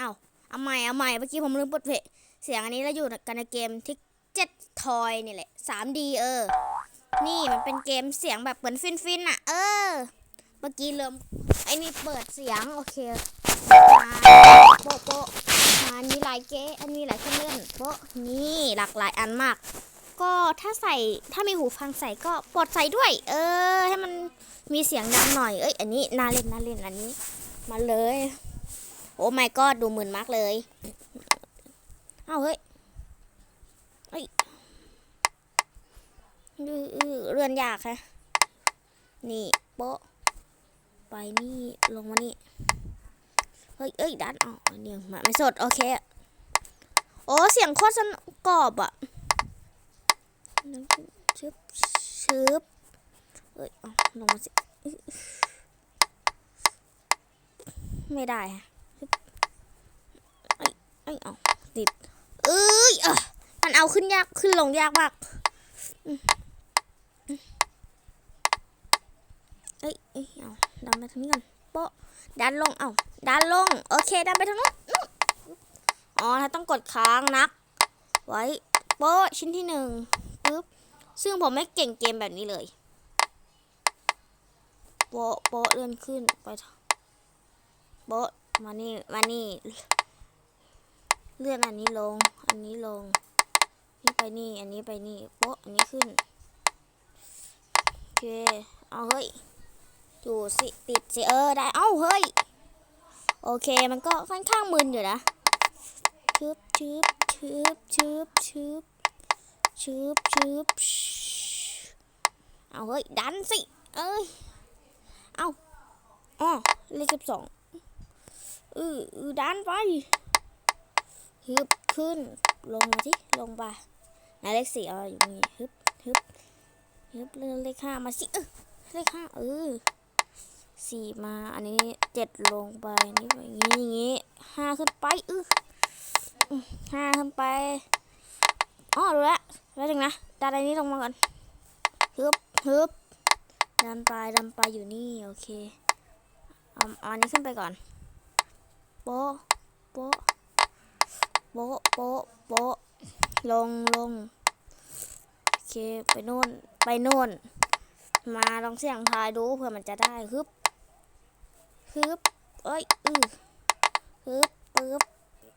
อ้าวเอาใหม่เอาใหม่เมื่อกี้ผมลืมปิดเพลงเสียงอันนี้เราอยู่กันในเกมทิกเจ็ตทอยนี่แหละ 3D เออ นี่มันเป็นเกมเสียงแบบเหมือนฟินฟินอะเออ เมื่อกี้เริ่มไอ้นี่เปิดเสียงโอเคมาโปะโปะมาอันนี้หลายเกอันนี้หลายเครื่องเล่นโปะนี่หลากหลายอันมาก ก็ถ้าใส่ถ้ามีหูฟังใส่ก็ปลดใส่ด้วย เออ ให้มันมีเสียงดังหน่อย เอ้ย อันนี้น่าเล่นน่าเล่นอันนี้ มาเลย โอ้ my god ดูหมื่นมากเลย เอ้าเฮ้ยเอ้ยเรือนยากฮะนี่โป๊ะไปนี่ลงมานี่ เฮ้ยเอ้ยดันออกอันนี้มาไม่สด โอเค โอ้เสียงโคตรสนกรอบอะชึบชึบเอ้ยเอลงมาสิ ไม่ได้ฮะ เอ้ยเอ้ยเอาติดเอ้ยเออมันเอาขึ้นยากขึ้นลงยากมากอืมอืมเอ้ยเอ้ยเอาดันไปทางนี้กันโปะดันลงเอาดันลงโอเคดันไปทางนู้นนู้นอ๋อถ้าต้องกดค้างนัก ไว้โปะชิ้นที่หนึ่งปึ๊บซึ่งผมไม่เก่งเกมแบบนี้เลยโปะโปะเลื่อนขึ้นไปโปะมานี่มานี่ เลื่อนอันนี้ลง อันนี้ลง นี่ไปนี่ อันนี้ไปนี่โป๊ะอันนี้ขึ้น โอเค เอาเฮ้ย อยู่สิติดสิเออได้ เอ้าเฮ้ย โอเคมันก็ค่อนข้างมึนอยู่นะชึบชึบชึบชึบชึบชืบชืบเอาเฮ้ย ดันสิ เอ้ย เอาอ๋อเลขสิบสองออเออดันไป ฮึบขึ้น ลงมาที่ลงไปไหนเลขสี่เอาอยู่นี่ฮึบฮึบฮึบเลื่อนเลขห้ามาสิเออเลขห้าเออสี่มาอันนี้เจ็ดลงไปนี่อย่างงี้อย่างงี้ห้าขึ้นไปเออห้าขึ้นไปอ๋อรู้แล้วแล้วจังนะดันอันนี้ลงมาก่อนฮึบฮึบดันไปดันไปอยู่นี่โอเคเอาอันนี้ขึ้นไปก่อนโป๊ะโป๊ะ โป๊ะโป๊ะโป๊ะลงลงโอเคไปโน่นไปโน่น มาลองเสี่ยงทายดูเผื่อมันจะได้ฮึบฮึบเอ้ยอือฮึบปึ๊บ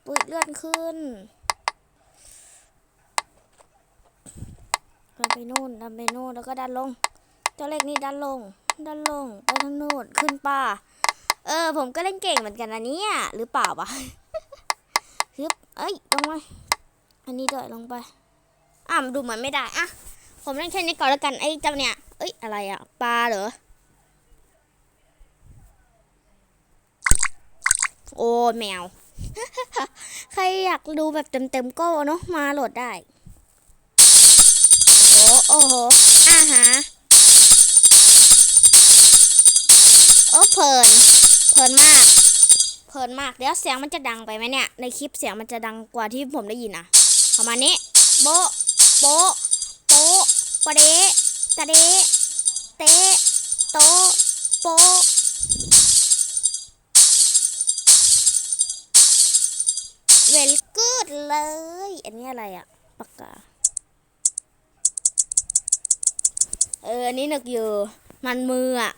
ปึ๊บเลื่อนขึ้นดันไปโน่นดันไปโน่นแล้วก็ดันลงเจ้าเล็กนี่ดันลงดันลงไปทางโน้นขึ้นป่าเออ ผมก็เล่นเก่งเหมือนกันนะเนี่ยหรือเปล่าวะ ฮึบเอ้ยลงมาอันนี้ด้วยลงไปอะมันดูเหมือนไม่ได้อะผมเล่นแค่นี้ก่อนแล้วกันไอ้เจ้าเนี่ยเอ้ยอะไรอะปลาเหรอโอ้แมว ใครอยากดูแบบเต็มๆก็เนาะมาโหลดได้ โอ้โอ้โหอาหาโอ้เพลินเพลินมาก เพลินมากเดี๋ยวเสียงมันจะดังไปไหมเนี่ย ในคลิปเสียงมันจะดังกว่าที่ผมได้ยินอะประมาณนี้โบโบโปะปะเดตะเดเตโตโปเวลกูดเลย อันนี้อะไรอะปากกาเอออันนี้หนึกอยู่มันมืออะ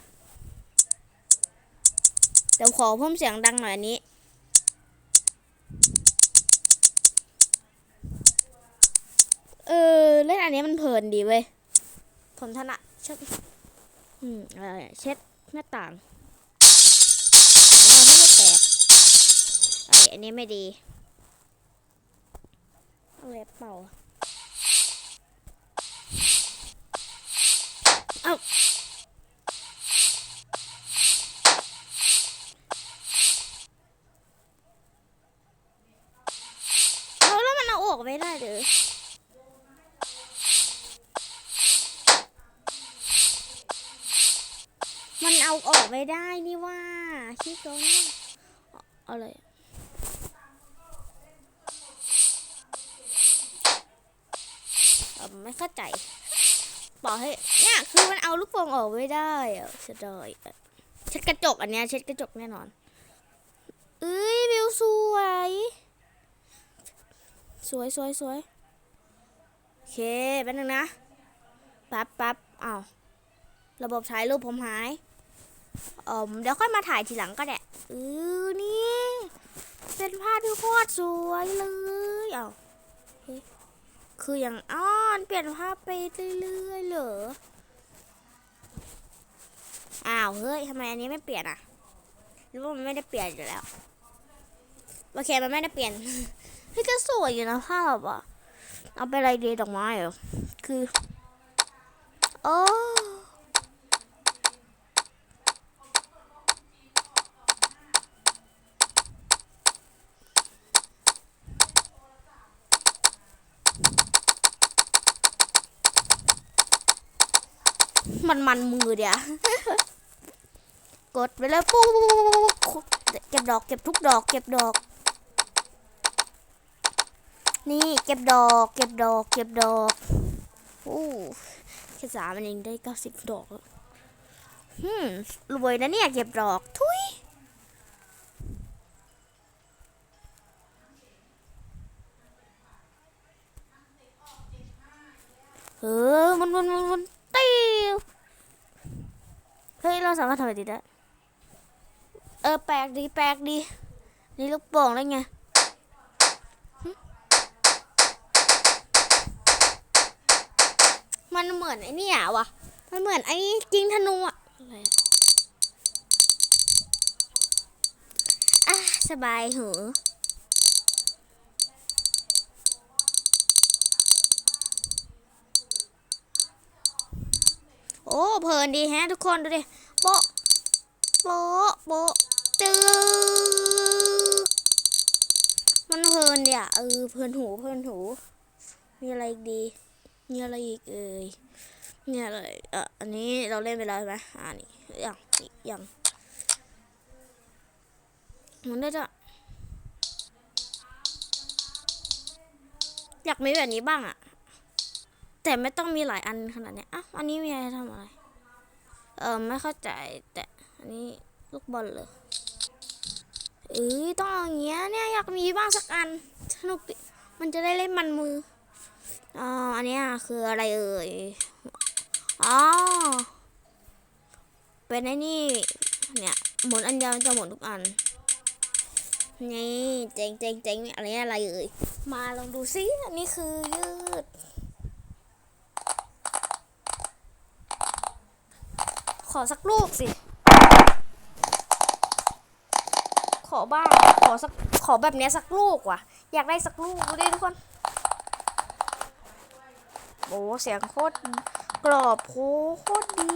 ดี๋ยวขอเพิ่มเสียงดังหน่อยอันนี้ เออ เล่นอันนี้มันเพลินดีเว้ย ผมถนัดเช็ดอืมอะไรเช็ดหน้าต่างเราไม่แตกไออันนี้ไม่ดี เอาเล็บเป่าเอาแล้วมันเอาออกไม่ได้เด้อมันเอาออก ไม่ได้นี่ว่าที่ตรงนี้เอาอะไรเออไม่เข้าใจบอกให้เนี่ยคือมันเอาลูกโป่งออกไม่ได้อะเสียดายเช็ดกระจกอันเนี้ยเช็ดกระจกแน่นอนเอ้ยวิวสวย สวยสวยสวยโอเคแป๊บนึงนะแป๊บแป๊บอ้าวระบบถ่ายรูปผมหาย เออเดี๋ยวค่อยมาถ่ายทีหลังก็ได้เออนี่ เป็นภาพที่โคตรสวยเลยเอาคืออย่างอ้อนเปลี่ยนภาพไปเรื่อยๆเหรออ้าวเฮ้ยทำไมอันนี้ไม่เปลี่ยนอะหรือว่ามันไม่ได้เปลี่ยนอยู่แล้วโอเคมันไม่ได้เปลี่ยนเฮ้ยก็สวยอยู่นะภาพอะเอาไปอะไรดีดอกไม้เหรอคือโอ้ มันมันมือเดียวกดไปเลยปุ๊บเก็บดอกเก็บทุกดอกเก็บดอก นี่เก็บดอก เก็บดอก เก็บดอกอู้แค่สามมันเองได้เก้าสิบดอกแล้วหืมรวยนะเนี่ยเก็บดอกทุยเออมันมันมันมันเติ้ว เฮ้ย เราสามารถทำอะไรดีได้ เออ แปลกดี แปลกดี นี่ลูกโป่งได้ไงมันเหมือนไอ้นี่อะวะมันเหมือนไอ้จิงธนูอะอะไรอะอะ สบายหู โอ้เพลินดีแฮะทุกคนดูดิโปะโปะโปะตึ๊มันเพลินเดี่ยเออเพลินหูเพลินหู มีอะไรอีกดี มีอะไรอีกเอ่ยมีอะไรเอ่ออันนี้เราเล่นไปแล้วใช่ไหมอ่านี่ยังนี่ยังมันได้จ้ะอยากมีแบบนี้บ้างอะ แต่ไม่ต้องมีหลายอันขนาดเนี้ยอ้าวอันนี้มีอะไรทำอะไร เออไม่เข้าใจแต่อันนี้ลูกบอลเลยเอ้ยต้องอย่างเงี้ยเนี่ยอยากมีบ้างสักอันสนุกดิมันจะได้เล่นมันมืออ๋ออันเนี้ยคืออะไรเอ่ยอ๋อเป็นไอ้นี่เนี่ยหมุนอันเดียวจะหมุนทุกอันนี่เจ๋งเจ๋งเจ๋งอันนี้อะไรเอ่ยมาลองดูซิอันนี้คือยืด ขอสักลูกสิ ขอบ้าง ขอสัก ขอแบบเนี้ยสักลูกว่ะ อยากได้สักลูกดูดิทุกคน โอ้เสียงโคตรกรอบโคโคตรดี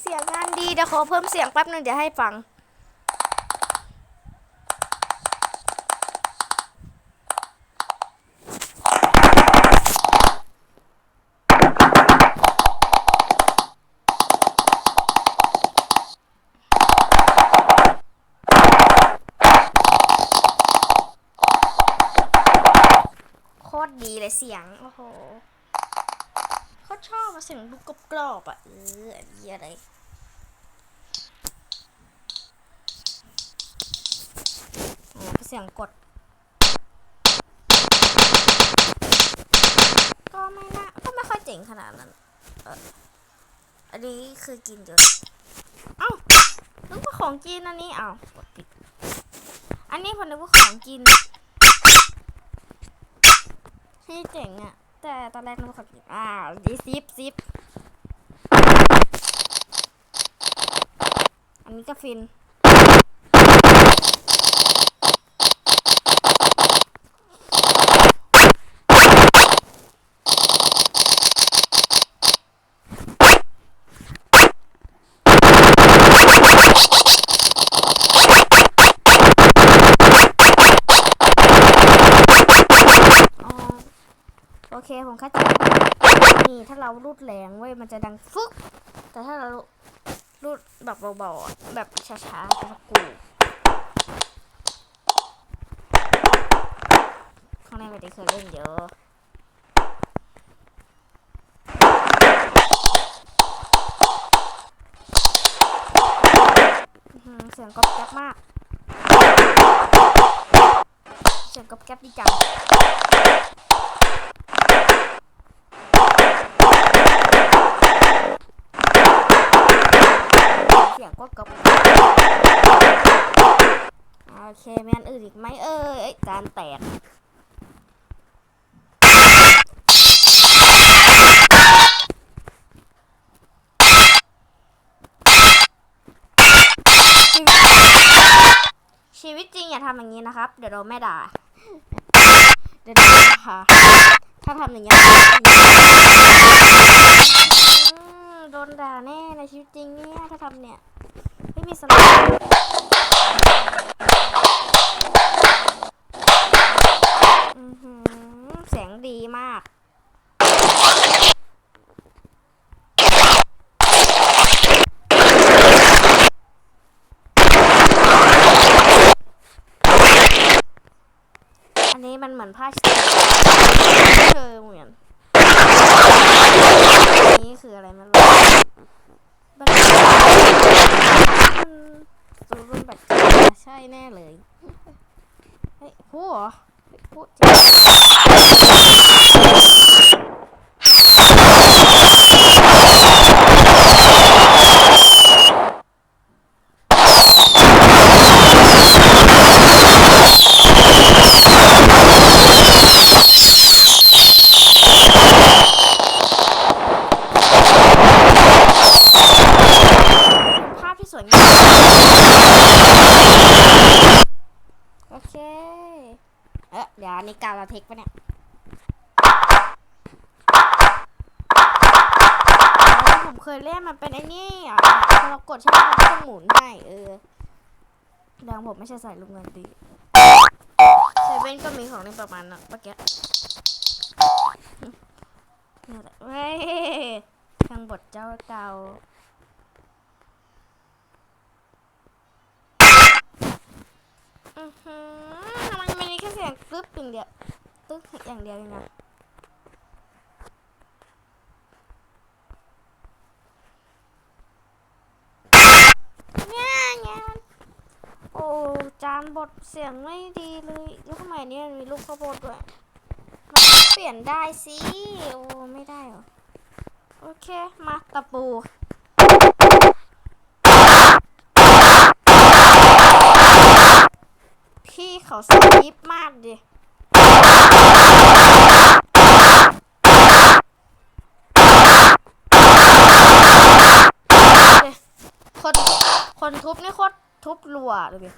เสียงงานดีเดี๋ยวขอเพิ่มเสียงแป๊บนึงเดี๋ยวให้ฟัง เสียง โอ้โหเขาชอบเสียงดูกรอบอะ เอออันนี้อะไรอ๋อเสียงกด ก็ไม่น่าก็ไม่ค่อยเจ๋งขนาดนั้นเอออันนี้คือกินเยอะเอ้านึกว่าของกินอันนี้อ้ากดผิด อันนี้ผมนึกว่าของกิน ที่เจ๋งอะแต่ตอนแรกนึกว่าของกิดอ้าวดีซิปซิปอันนี้ก็ฟิน อ๋อ โอ เคผมเข้าใจนี่ถ้าเรารูดแรงเว้ยมันจะดังฟึก แต่ถ้าเรารูดแบบเบาๆแบบช้าๆจะกูข้างในไม่ได้เคยเล่นเยอะเสียงก๊อบแก๊บมากกับแก๊บดีจัง เสียงก็กับโอเคแม่นอื่นอี กไหมเอ้ยอ้ยจานแตกชีวิตจริงอย่าทำอย่างนี้นะครับ เดี๋ยวโดนแม่ด่า เดี๋ยวโดนแม่ด่าถ้าทำอย่างนี้โดนด่าแน่ในชีวิตจริงเนี่ยถ้าทำเนี่ยไม่มีสไลด์อื้อหือ เสียงดีมาก อันนี้มันเหมือนผ้าเช็ดเธอเหมือนอันนี้คืออะไรไม่รู้มันสูรุ่นแบบใช่แน่เลย เฮ้ยพูดเห รอเฮ้ยพูดจริงเป็นภาพที่สวยงามโอเค เอ๊ะเดี๋ยวอันนี้กาวลาเทคปะเนี่ยผมเคยเล่นมันเป็นไอ้นี่อะพอเรากดใช่ไหมมันก็หมุนให้เออดังผมไม่ใช่ใส่ลูกเงินดีเซเว่นก็มีของเล่นประมาณนั้นเมื่อกี้เว้ยทางบทเจ้าเก่าอือหือ เสียงตึ๊บอย่างเดียวตึ๊บอย่างเดียวเองนะเนี่ยเนี่ยโอ้จานบทเสียงไม่ดีเลยล้วทำไมเนี่ยมีลูกข้าวโพดด้วยมันเปลี่ยนได้สิโอ้ไม่ได้หรอโอเค มาตะปู พี่ เขาสลิปมากดิคนคนทุบนี่โคตรทุบรัวเลยดิ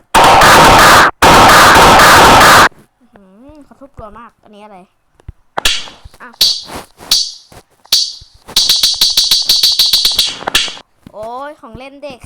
อื้อหือเขาทุบรัวมาก อันนี้อะไรอะโอ้ยของเล่นเด็ก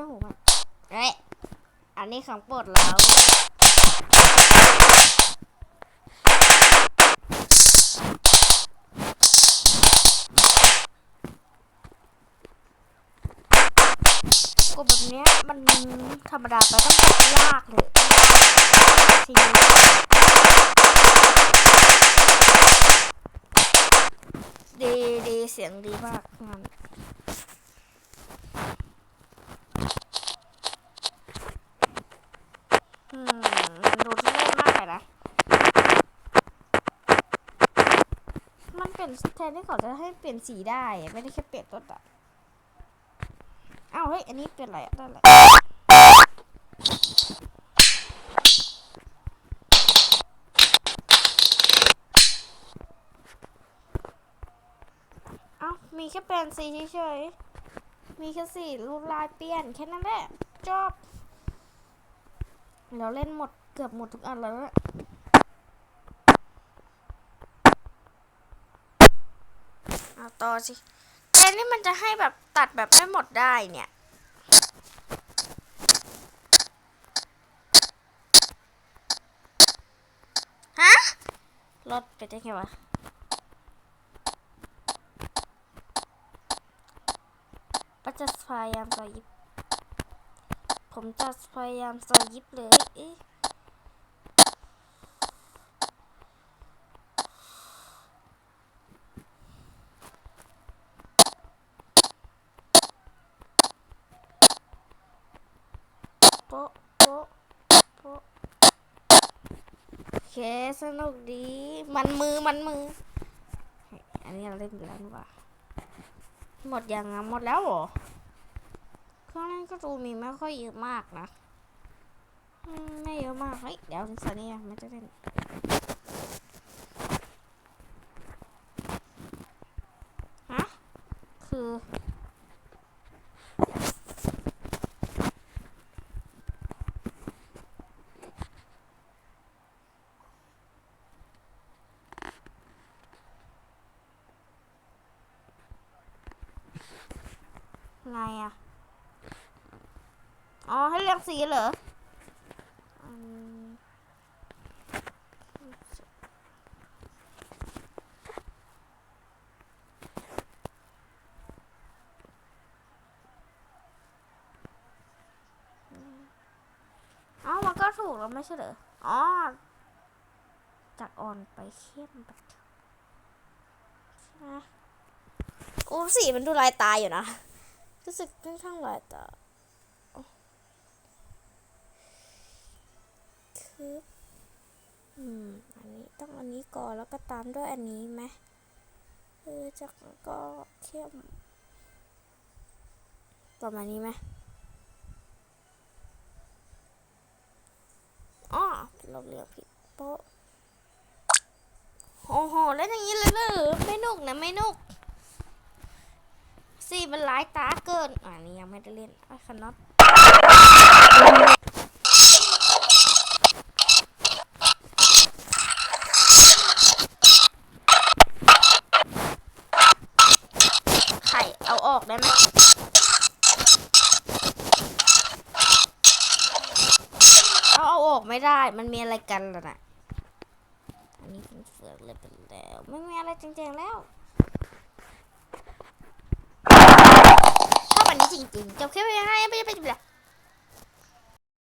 แล้วแสบแก้วหูมากเอ้ยอันนี้ของโปรดเรากดแบบเนี้ยมันธรรมดาไปต้องกยากเลยทีดีดีเสียงดีมากงานอืมดูที่เล่นมากเลยนะ มันเปลี่ยนแทนที่เขาจะให้เปลี่ยนสีได้ไม่ได้แค่เปลี่ยนตัวตัดอ้าวเฮ้ยอันนี้เปลี่ยนอะไรอะได้แหละเอ้ามีแค่เปลี่ยนสีเฉยๆมีแค่สีรูปลายเปลี่ยนแค่นั้นแหละจบเราเล่นหมดเกือบหมดทุกอันแล้วอะเอา ต่อสิอะไรนี่มันจะให้แบบตัดแบบไม่หมดได้เนี่ยฮะรถไปได้ไงวะก็จะพยายามสยิบ ผมจะพยายามสยิบเลย โป๊ะโป๊ะโป๊ะเคสนุกดี มันมือมันมือ อันนี้เราเล่นไปแล้วนี่หว่าหมดยังอะหมดแล้วเหรอเครื่องเล่นก็ดูมีไม่ค่อยเยอะมากนะ ไม่เยอะมาก เฮ้ย เดี๋ยวสันนี่ไม่จะเล่น ฮะ คือ ไงอะ อ๋อ ให้เลือกสีเหรออ๋อ มันก็ถูกแล้วไม่ใช่เหรอ อ๋อ จากอ่อนไปเข้มไปใช่ไหมโอ้สีมันดูลายตายอยู่นะ รู้สึกค่อนข้างลายตาคืออืม อันนี้ต้องอันนี้ก่อนแล้วก็ตามด้วยอันนี้ไหมเออจากนั้นก็เข้มประมาณนี้ไหมอ๋อเราเลือกผิดโป๊ะโอ้โหเล่นอย่างนี้เลยเหรอไม่นุกนะ ไม่นุก สีมันร้ายตาเกินอ่านี่ยังไม่ได้เล่นไอ้คันน็อตไข่เอาออกได้ไหมเอาเอาออกไม่ได้ มันมีอะไรกันล่ะน่ะอันนี้เป็นเฟือกเลยเป็นแล้ว ไม่มีอะไรจริงๆแล้ว วันนี้จริงๆจบคลิปไปยังไงไม่ได้ไปจบเลย